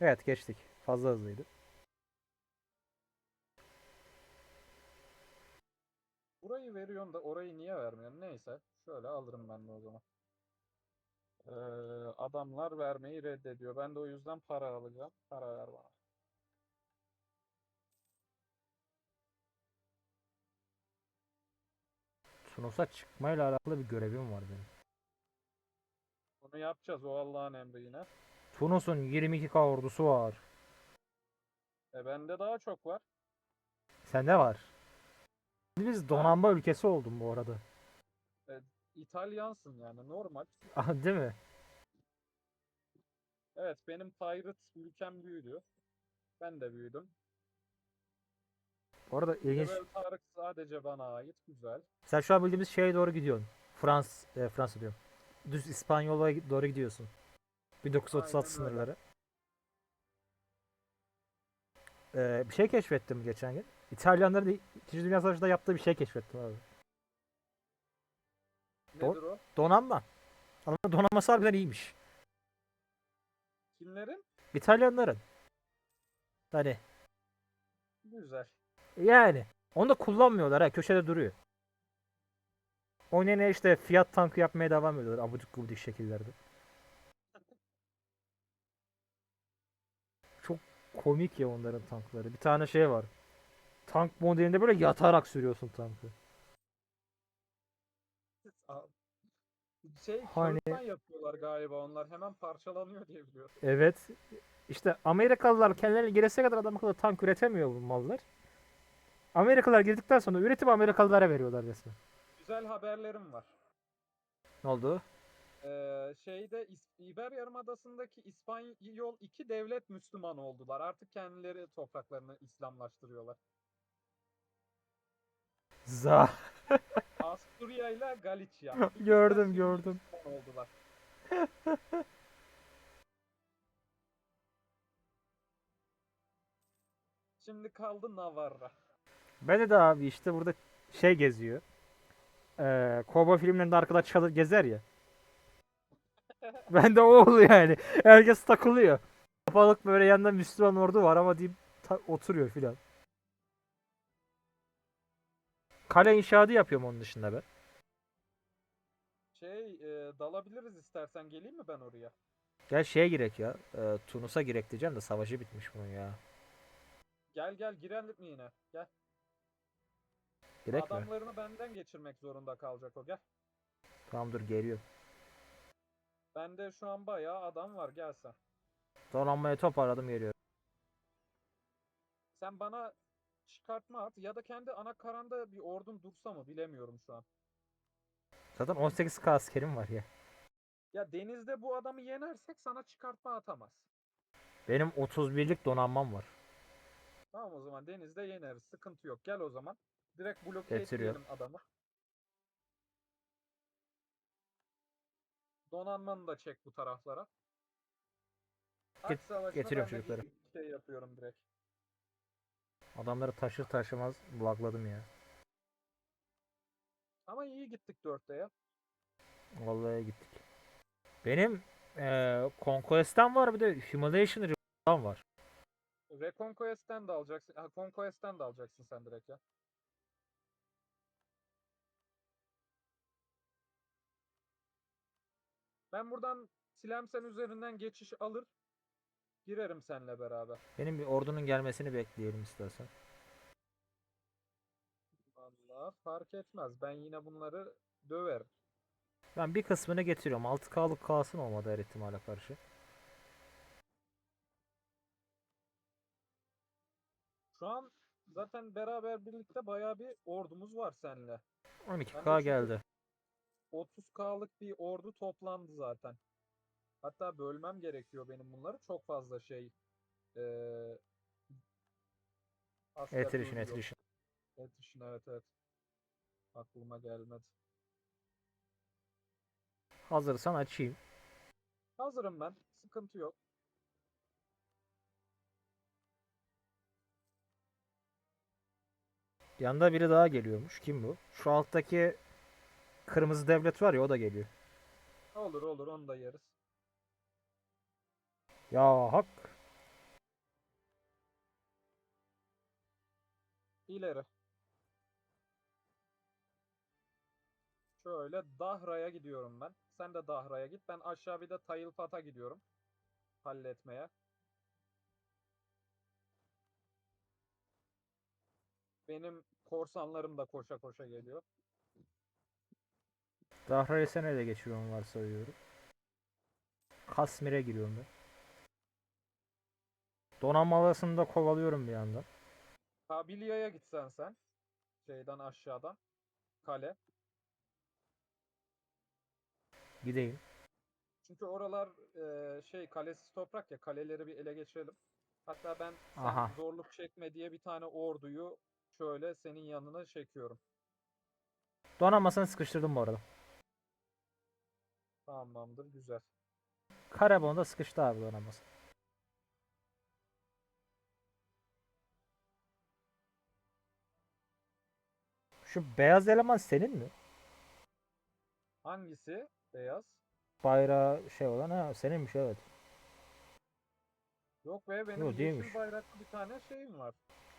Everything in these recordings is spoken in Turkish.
Evet geçtik. Fazla hızlıydı. Burayı veriyorsun da orayı niye vermiyorsun? Neyse. Şöyle alırım ben de o zaman. Ee, adamlar vermeyi reddediyor. Ben de o yüzden para alacağım. Para ver bana. Tunus'a çıkmayla alakalı bir görevim var benim. Bunu yapacağız o Allah'ın emri yine. Tunus'un 22k ordusu var. E bende daha çok var. Sende var. Biz donanma ülkesi oldun bu arada. İtalyansın yani normal. Değil mi? Evet benim pirate ülkem büyüdü. Ben de büyüdüm. Bu arada ilginç. Cebel Tarık sadece bana ait. Güzel. Sen şu an bildiğimiz şeye doğru gidiyorsun. Frans, e, Fransa diyorum. Düz İspanyol'a doğru gidiyorsun. 1936 Aynen öyle. sınırları. Ee, bir şey keşfettim geçen gün. İtalyanların da İkinci Dünya Savaşı'nda yaptığı bir şey keşfettim abi. Nedir o? Donanma. Adamın donanması harbiden iyiymiş. Kimlerin? İtalyanların. Hani Güzel. yani. Onu da kullanmıyorlar ha. Köşede duruyor. Oynayana işte fiyat tankı yapmaya devam ediyorlar. Abudik gubidik şekillerde. Çok komik ya onların tankları. Bir tane şey var. Tank modelinde böyle yatarak sürüyorsun tankı. Şey Hani- yapıyorlar galiba onlar. Hemen parçalanıyor diye biliyorum. Evet. İşte Amerikalılar kendilerine giresine kadar adam akıllı tank üretemiyor bu mallar. Amerikalılar girdikten sonra üretip Amerikalılara veriyorlar resmen. Güzel haberlerim var. Ne oldu? Ee, şeyde İs- İber Yarımadası'ndaki İspanyol iki devlet Müslüman oldular. Artık kendileri topraklarını İslamlaştırıyorlar. Za. Asturya ile Galicia. İkisi de gördüm şimdi gördüm. Müslüman oldular. Şimdi kaldı Navarra. Bende de abi işte burada şey geziyor. Ee, kovboy filmlerinde arkada çalı gezer ya. Bende o oluyor yani. Herkes takılıyor. Kapalık böyle yanında Müslüman ordu var ama deyip oturuyor filan. Kale inşaatı yapıyorum onun dışında ben. Şey e, dalabiliriz istersen geleyim mi ben oraya? Gel şeye girek ya. Ee, Tunus'a girek diyeceğim de savaşı bitmiş bunun ya. Gel gel girelim mi yine? Gel. Girek mi? Adamlarını benden geçirmek zorunda kalacak o gel. Tamam dur geliyor. Bende şu an bayağı adam var gel sen. Donanmaya toparladım geliyor. Sen bana çıkartma at ya da kendi ana karanda bir ordun dursa mı bilemiyorum şu an. Zaten 18k askerim var ya. Ya denizde bu adamı yenersek sana çıkartma atamaz. Benim 31'lik donanmam var. Tamam o zaman denizde yeneriz. Sıkıntı yok. Gel o zaman. Direkt bloke Getiriyorum. etmeyelim adamı. Donanmanı da çek bu taraflara. Get- getiriyorum çocukları. Şey yapıyorum direkt. Adamları taşır taşımaz bulakladım ya. Ama iyi gittik dörtte ya. Vallahi gittik. Benim eee Conquest'ten var bir de Humiliation Reborn'dan var. Reconquest'ten de alacaksın. Ha, Conquest'ten de alacaksın sen direkt ya. Ben buradan Tlemcen üzerinden geçiş alır. Girerim seninle beraber. Benim bir ordunun gelmesini bekleyelim istersen. Vallahi fark etmez. Ben yine bunları döverim. Ben bir kısmını getiriyorum. 6K'lık kalsın olmadı her ihtimale karşı. Şu an zaten beraber birlikte bayağı bir ordumuz var seninle. 12K çünkü- geldi. 30K'lık bir ordu toplandı zaten. Hatta bölmem gerekiyor benim bunları. Çok fazla şey eee asker duruyor. attrition. Attrition, evet evet. Aklıma gelmedi. Hazırsan açayım. Hazırım ben. Sıkıntı yok. Yanında biri daha geliyormuş. Kim bu? Şu alttaki Kırmızı devlet var ya o da geliyor. Olur olur onu da yeriz. Ya hak. İleri. Şöyle Dahra'ya gidiyorum ben. Sen de Dahra'ya git. Ben aşağı bir de Tayılfat'a gidiyorum. Halletmeye. Benim korsanlarım da koşa koşa geliyor. Dahra'yı sen ele geçiriyorum varsayıyorum. Kasmir'e giriyorum ben. Donanmalısını da kovalıyorum bir yandan. Kabiliya'ya gitsen sen. Şeyden aşağıdan. Kale. Gideyim. Çünkü oralar e, şey kalesiz toprak ya kaleleri bir ele geçirelim. Hatta ben sen Aha. zorluk çekme diye bir tane orduyu şöyle senin yanına çekiyorum. Donanmasını sıkıştırdım bu arada. Tamamdır güzel. Karabon'da sıkıştı abi donanması. Şu beyaz eleman senin mi? Hangisi? Beyaz. Bayrağı şey olan ha seninmiş evet. Yok be benim Yo, yeşil değilmiş. bayraklı bir tane şeyim var.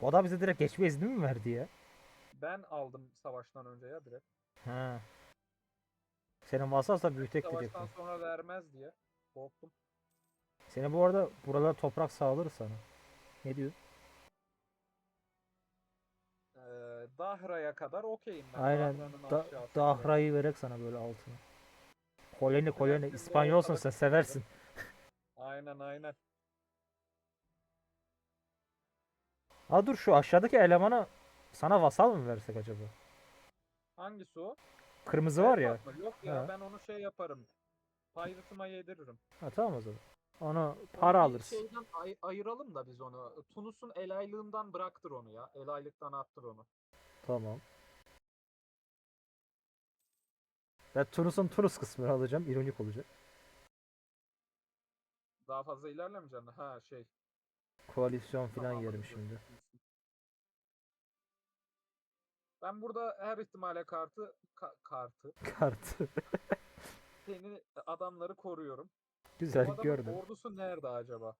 O da bize direkt geçme izni mi verdi ya? Ben aldım savaştan önce ya direkt. Ha. Senin da büyütek diyecektim. Savaştan sonra vermez diye. Korktum. Seni bu arada buralara toprak sağlar sana. Ne diyorsun? Ee, Dahra'ya kadar okeyim ben. Aynen. Dahra'nın Da aşağısı Dahra'yı verek sana böyle altına. Koloni koloni. İspanyolsun sen seversin. Aynen aynen. Ha dur şu aşağıdaki elemana sana vasal mı versek acaba? Hangisi o? Kırmızı var ya. Yok ya Ha. ben onu şey yaparım. Pirate'ıma yediririm. Ha tamam o zaman. Onu Onu para bir alırız. Şeyden ay- ayıralım da biz onu. Tunus'un el aylığından bıraktır onu ya. El aylıktan attır onu. Tamam. Ben Tunus'un Tunus kısmını alacağım. İronik olacak. Daha fazla ilerlemeyeceksin. Ha şey. Koalisyon falan tamam, yerim dur. şimdi. Ben burada her ihtimale kartı ka- kartı Kartı. seni adamları koruyorum. Bu Güzel adamın gördüm. ordusu nerede acaba?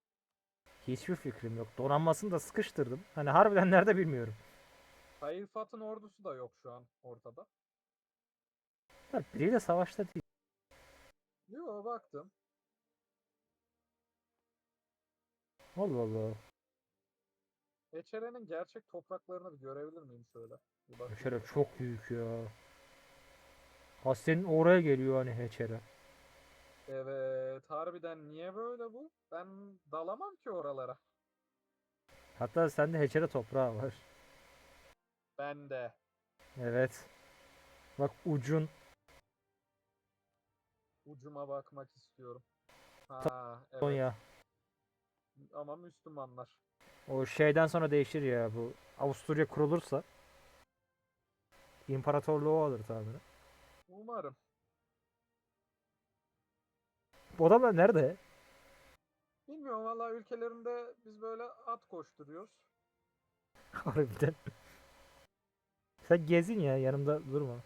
Hiçbir fikrim yok. Donanmasını da sıkıştırdım. Hani harbiden nerede bilmiyorum. Tayfat'ın ordusu da yok şu an ortada. Ha, biriyle savaşta değil. Yo baktım. Allah Allah. Eçere'nin gerçek topraklarını bir görebilir miyim şöyle? Heçere çok büyük ya. Hasenin oraya geliyor hani Heçere. Evet, harbiden niye böyle bu? Ben dalamam ki oralara. Hatta sende Heçere toprağı var. Ben de. Evet. Bak ucun. Ucuma bakmak istiyorum. Ha, evet. Konya. Ama Müslümanlar. O şeyden sonra değişir ya bu. Avusturya kurulursa. İmparatorluğu alır tahminen. Umarım. Bu adamlar nerede? Bilmiyorum valla ülkelerinde biz böyle at koşturuyoruz. Harbiden. Sen gezin ya yanımda durma.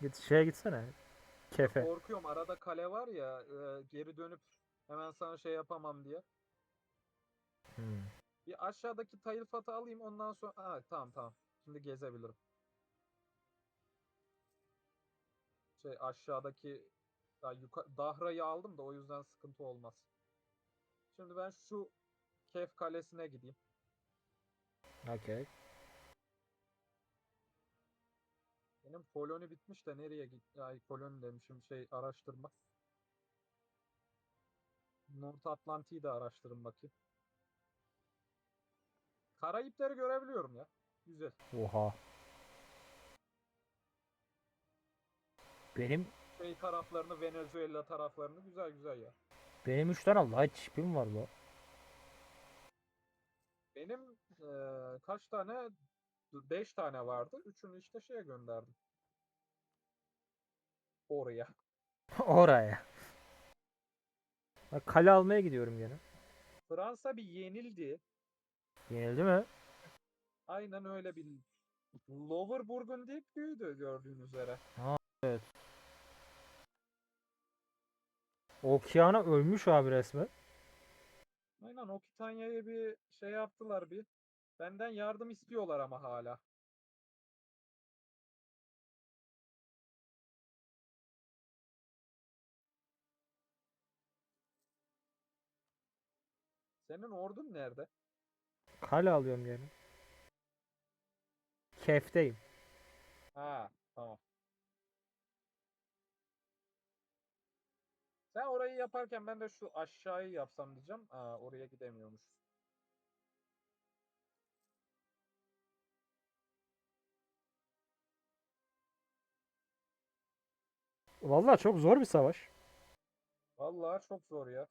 Git şeye gitsene. Kefe. Korkuyorum arada kale var ya e, geri dönüp hemen sana şey yapamam diye. Hmm. Bir aşağıdaki Tayılfat'ı alayım ondan sonra... Ha, tamam tamam. Şimdi gezebilirim. Şey aşağıdaki ya yuka- Dahra'yı aldım da o yüzden sıkıntı olmaz. Şimdi ben şu Kef Kalesi'ne gideyim. Okey. Benim koloni bitmiş de nereye git? Ay koloni demişim şey araştırma. North Atlantik'i de araştırın bakayım. Karayipleri görebiliyorum ya. Güzel. Oha. Benim Şey taraflarını, Venezuela taraflarını güzel güzel ya. benim 3 tane light chip'im var bu. Benim eee, kaç tane? 5 tane vardı. Üçünü işte şeye gönderdim. Oraya. Oraya. Bak kale almaya gidiyorum gene. Fransa bir yenildi. Yenildi mi? Aynen öyle bir Lower Burgundy büyüdü gördüğünüz üzere. Okiana ölmüş abi resmen. Aynen Okitanya'ya bir şey yaptılar bir. Benden yardım istiyorlar ama hala. Senin ordun nerede? Kale alıyorum yani. Kefteyim. Ha tamam. Sen orayı yaparken ben de şu aşağıyı yapsam diyeceğim. Aa, oraya gidemiyormuş. Vallahi çok zor bir savaş. Vallahi çok zor ya.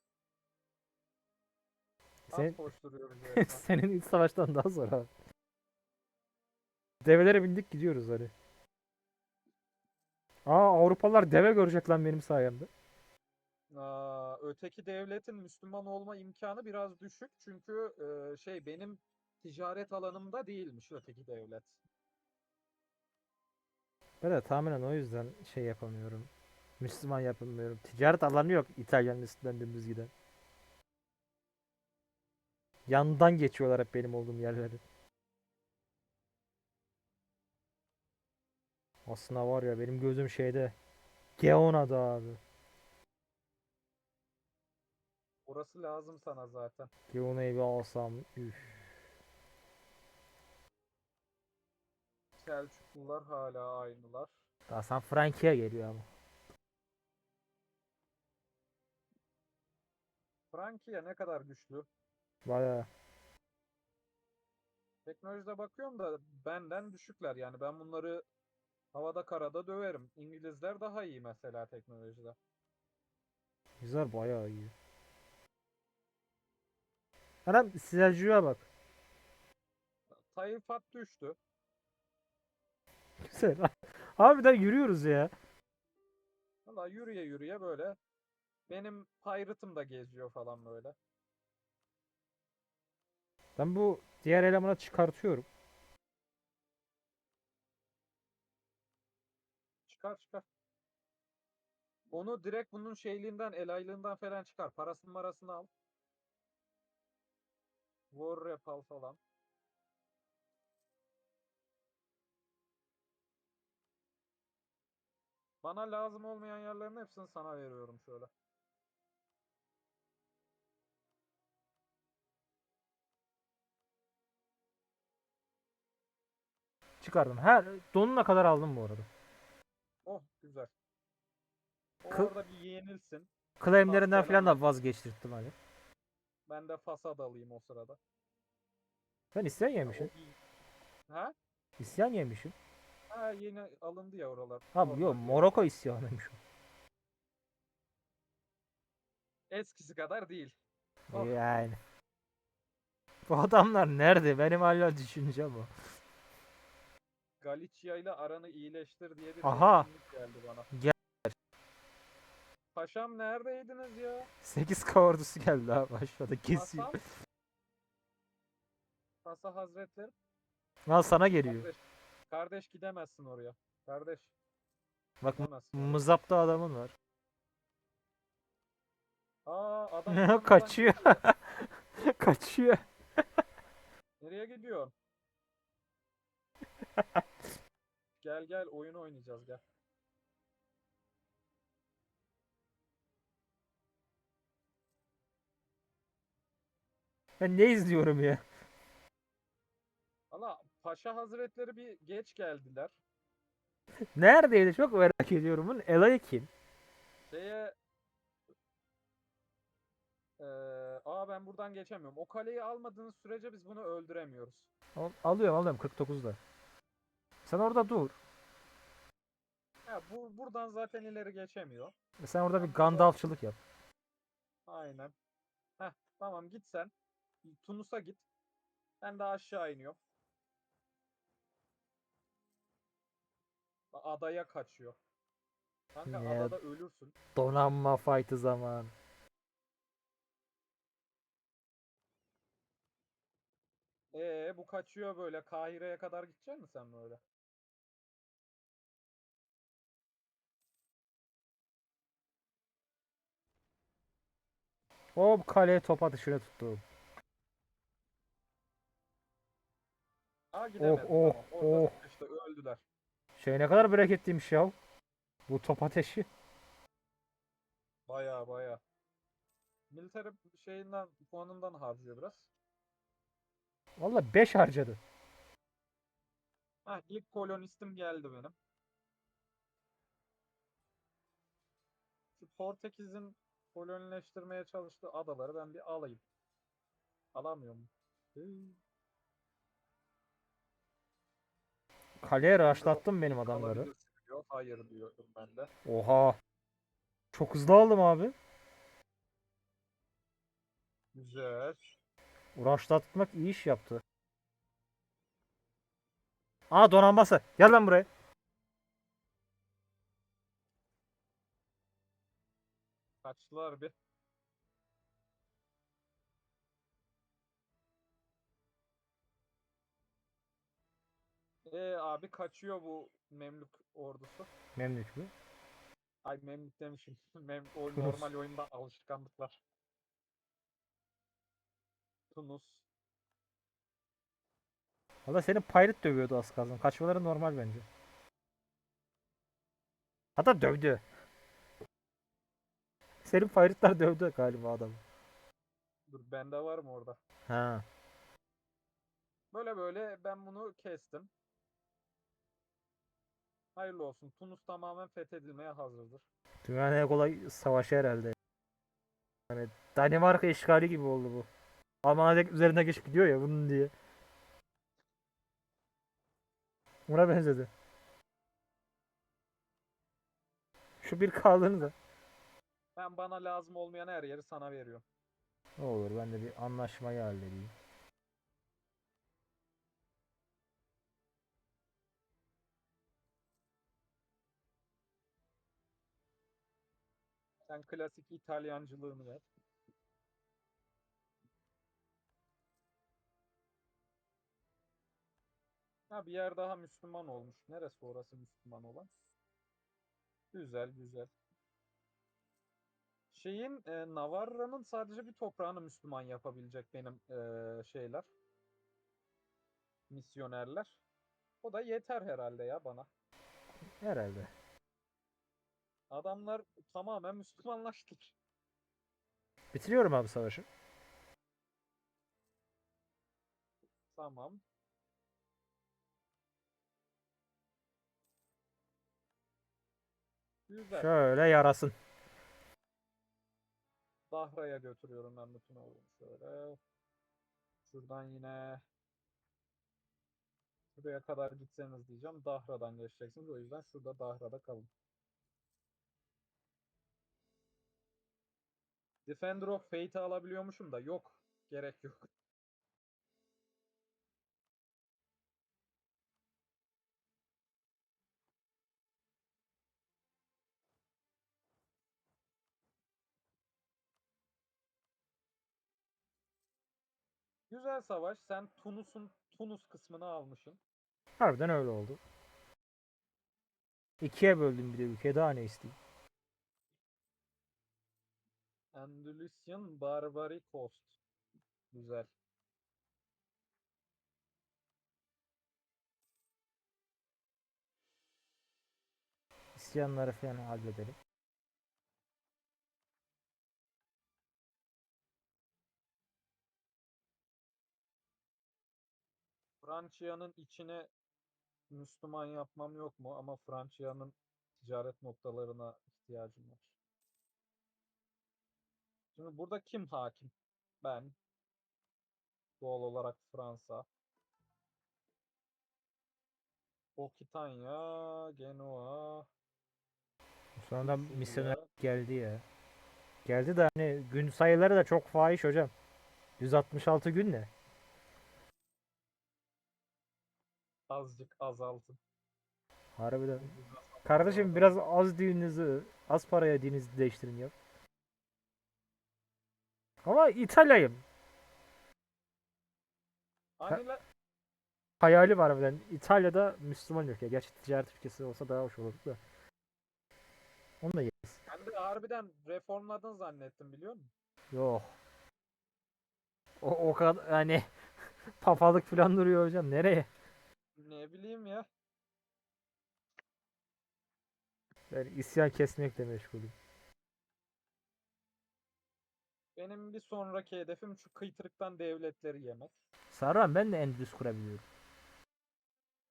Az Sen, koşturuyoruz senin iç savaştan daha zor abi. Develere bindik gidiyoruz hani. Aa Avrupalılar deve görecek lan benim sayemde. Öteki devletin Müslüman olma imkanı biraz düşük. Çünkü e, şey benim ticaret alanımda değilmiş öteki devlet. Ben de tahminen o yüzden şey yapamıyorum. Müslüman yapamıyorum. Ticaret alanı yok İtalyanın üstünden dümdüz giden. Yandan geçiyorlar hep benim olduğum yerleri. Aslında var ya benim gözüm şeyde. Geona'da abi. Orası lazım sana zaten. Geona'yı bir alsam. Üf. Selçuklular hala aynılar. Daha sen Frankie'ye geliyor ama. Frankia ne kadar güçlü. Bayağı. Teknolojide bakıyorum da benden düşükler. Yani ben bunları havada karada döverim. İngilizler daha iyi mesela teknolojide. Güzel bayağı iyi. Anam Selçuk'a bak. Tayfat düştü. Güzel. Harbiden yürüyoruz ya. Valla yürüye yürüye böyle. Benim pirate'ım da geziyor falan böyle. Ben bu diğer elemanı çıkartıyorum. Çıkar çıkar. Onu direkt bunun şeyliğinden, elaylığından falan çıkar. Parasını marasını al. War rap al falan. Bana lazım olmayan yerlerin hepsini sana veriyorum şöyle. Çıkardım. Her donuna kadar aldım bu arada. Oh güzel. Orada bir yenilsin. Claimlerinden falan da vazgeçtirttim hani. Ben de fasad alayım o sırada. Ben isyan iyi. Ha? İsyan yemişim. Ha yeni alındı ya oralar. Abi Oradan yok Moroko isyanıymış o. Eskisi kadar değil. Oh. Yani. Bu adamlar nerede? Benim hala düşüncem o. Galicia ile aranı iyileştir diye bir Aha. geldi bana. Gel. Paşam neredeydiniz ya? 8K ordusu geldi abi aşağıda kesiyor. Hasan? Hasan Hazretleri. Al sana geliyor. Kardeş, kardeş gidemezsin oraya. Kardeş Bak gidemezsin. mızapta adamın var. Aa adam yanından Kaçıyor. Kaçıyor. Nereye gidiyorsun? gel gel oyun oynayacağız gel. Ben ne izliyorum ya? Valla Paşa Hazretleri bir geç geldiler. Neredeydi? Çok merak ediyorum. Bunun Elayı kim? Şeye Eee, aa ben buradan geçemiyorum. O kaleyi almadığınız sürece biz bunu öldüremiyoruz. Al- Alıyorum alıyorum 49'da. Sen orada dur. Ha, bu buradan zaten ileri geçemiyor. Sen orada bir burada- Gandalfçılık yap. Aynen. Heh, tamam git sen. Tunus'a git. Ben de aşağı iniyorum. Adaya kaçıyor. Kanka Ne? adada ölürsün. Donanma fight'ı zaman. Ee bu kaçıyor böyle. Kahire'ye kadar gidecek misin sen böyle? Hop kaleye top atışını tuttu. Aa gidemedi. oh, tamam. Orada oh. işte öldüler. Şey ne kadar bereketliymiş ya. Bu top ateşi. Baya baya. Military şeyinden puanından harcıyor biraz. Valla 5 harcadı. Ha ilk kolonistim geldi benim. Şu Portekiz'in kolonileştirmeye çalıştığı adaları ben bir alayım. Alamıyorum. Kaleye raşlattım benim adamları. Diyor. Hayır diyorum ben de. Oha. Çok hızlı aldım abi. Güzel. Raşlatmak iyi iş yaptı. Aa donanması. Gel lan buraya. Kaçtılar bir. Ee abi kaçıyor bu Memlük ordusu. Memlük mü? Ay Memlük demişim. Mem o Tunus. normal oyunda alışkanlıklar. Tunus. Valla seni pirate dövüyordu az kalsın. Kaçmaları normal bence. Hatta dövdü. Senin pirate'lar dövdü galiba adamı. Dur bende var mı orada? Ha. Böyle böyle ben bunu kestim. Hayırlı olsun. Tunus tamamen fethedilmeye hazırdır. Dünyanın en kolay savaşı herhalde. Yani Danimarka işgali gibi oldu bu. Almanya üzerine geçip gidiyor ya bunun diye. Buna benzedi. Şu bir kaldığını da. Ben bana lazım olmayan her yeri sana veriyorum. Ne olur ben de bir anlaşmayı halledeyim. Sen klasik İtalyancılığını ver. Ha bir yer daha Müslüman olmuş. Neresi orası Müslüman olan? Güzel güzel. Şeyin e, Navarra'nın sadece bir toprağını Müslüman yapabilecek benim e, şeyler. Misyonerler. O da yeter herhalde ya bana. Herhalde. Adamlar tamamen Müslümanlaştılar. Bitiriyorum abi savaşı. Tamam. Güzel. Şöyle yarasın. Dahra'ya götürüyorum ben bütün oğlumu şöyle. Şuradan yine şuraya kadar gitseniz diyeceğim. Dahra'dan geçeceksiniz. O yüzden şurada Dahra'da kalın. Defender of Fate'i alabiliyormuşum da yok. Gerek yok. Güzel savaş. Sen Tunus'un Tunus kısmını almışsın. Harbiden öyle oldu. İkiye böldüm bir de ülke daha ne isteyeyim. Andalusian Barbary Coast. Güzel. İsyanları falan halledelim. Fransa'nın içine Müslüman yapmam yok mu? Ama Fransa'nın ticaret noktalarına ihtiyacım var. Şimdi burada kim hakim? Ben. Doğal olarak Fransa. Okitanya, Genoa, Sicilya. misyoner geldi ya. Geldi de hani gün sayıları da çok fahiş hocam. 166 gün ne? azıcık azaltın. Harbiden. Kardeşim biraz az dininizi, az paraya dininizi değiştirin ya. Ama İtalya'yım. Hani la- Hayali var harbiden. İtalya'da Müslüman ülke. Gerçi ticaret ülkesi olsa daha hoş olurdu da. Onu da yeriz. ben de harbiden reformladın zannettim biliyor musun? Yok. O, o kadar hani papalık falan duruyor hocam. Nereye? Ne bileyim ya. Ben isyan kesmekle meşgulüm. Benim bir sonraki hedefim şu kıytırıktan devletleri yemek. Sarran ben de Endülüs kurabiliyorum.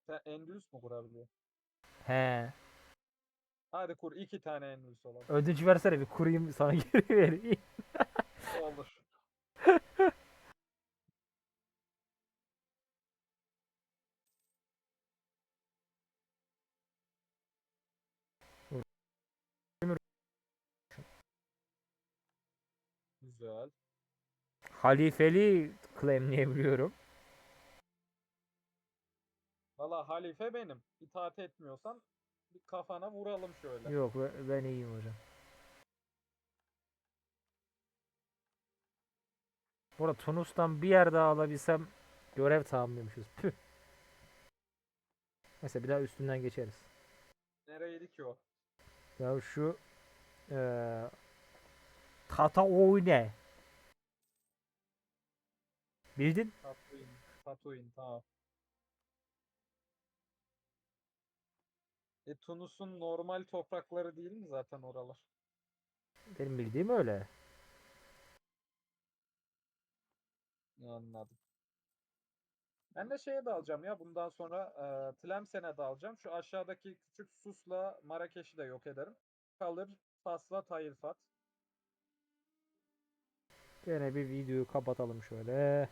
Sen Endülüs mü kurabiliyorsun? He. Hadi kur iki tane Endülüs olan. Ödünç versene bir kurayım sana geri vereyim. Olur. Güzel. Halifeli claimleyebiliyorum. Valla halife benim. İtaat etmiyorsan bir kafana vuralım şöyle. Yok be- ben iyiyim hocam. Burada Tunus'tan bir yer daha alabilsem görev tamamlıyormuşuz. Püh. Neyse bir daha üstünden geçeriz. Nereydi ki o? Ya şu eee Tata oyne. Bildin? Tatooine. Tatooine tamam. E Tunus'un normal toprakları değil mi zaten oralar? Benim bildiğim öyle. Anladım. Ben de şeye dalacağım ya bundan sonra e, Tlemcen'e dalacağım. Şu aşağıdaki küçük Sus'la Marrakeş'i de yok ederim. Kalır Fas'la Tailfat. Gene bir videoyu kapatalım şöyle.